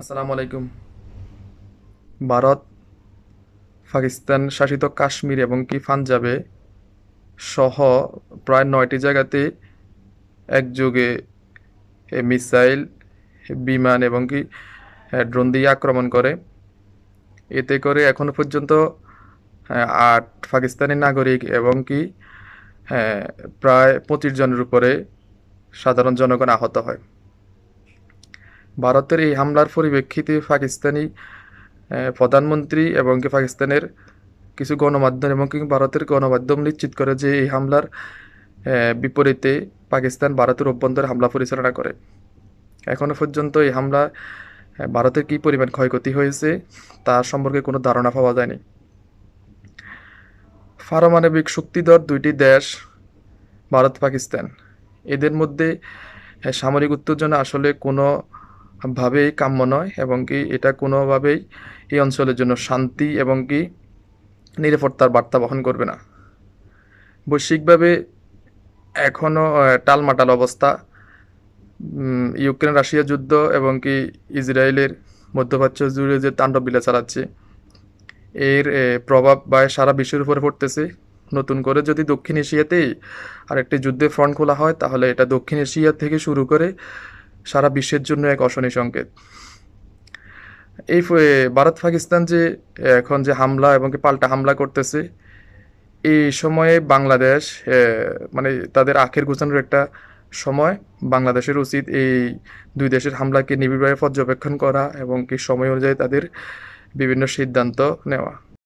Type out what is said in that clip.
আসসালামু আলাইকুম। ভারত, পাকিস্তান শাসিত কাশ্মীর এবং কি পাঞ্জাবে সহ প্রায় নয়টি জায়গাতে একযোগে মিসাইল, বিমান এবং কি ড্রোন দিয়ে আক্রমণ করে। এতে করে এখনও পর্যন্ত আট পাকিস্তানি নাগরিক এবং কি প্রায় পঁচিশ জনের উপরে সাধারণ জনগণ আহত হয়। ভারতের এই হামলার পরিপ্রেক্ষিতে পাকিস্তানি প্রধানমন্ত্রী এবং কি পাকিস্তানের কিছু গণমাধ্যম এবং কি ভারতের গণমাধ্যম নিশ্চিত করে যে এই হামলার বিপরীতে পাকিস্তান ভারতের অভ্যন্তরে হামলা পরিচালনা করে। এখনও পর্যন্ত এই হামলা ভারতের কী পরিমাণ ক্ষয়ক্ষতি হয়েছে তার সম্পর্কে কোনো ধারণা পাওয়া যায়নি। পারমাণবিক শক্তিধর দুইটি দেশ ভারত পাকিস্তান এদের মধ্যে সামরিক উত্তেজনা আসলে কোনো ভাবেই কাম্য নয় এবং কি এটা কোনোভাবেই এই অঞ্চলের জন্য শান্তি এবং কি নিরাপত্তার বার্তা বহন করবে না। বৈশ্বিকভাবে এখনও টালমাটাল অবস্থা। ইউক্রেন রাশিয়া যুদ্ধ এবং কি ইসরায়েলের মধ্যপ্রাচ্য জুড়ে যে তাণ্ডব বিলা চালাচ্ছে, এর প্রভাব বা সারা বিশ্বের উপরে পড়তেছে। নতুন করে যদি দক্ষিণ এশিয়াতেই আরেকটি যুদ্ধের ফ্রন্ট খোলা হয়, তাহলে এটা দক্ষিণ এশিয়া থেকে শুরু করে সারা বিশ্বের জন্য এক অশনি সংকেত। এই ভারত পাকিস্তান যে এখন যে হামলা এবং পাল্টা হামলা করতেছে, এই সময়ে বাংলাদেশ মানে তাদের আখের গোছানোর একটা সময়। বাংলাদেশের উচিত এই দুই দেশের হামলাকে নিবিড়ভাবে পর্যবেক্ষণ করা এবং কি সময় অনুযায়ী তাদের বিভিন্ন সিদ্ধান্ত নেওয়া।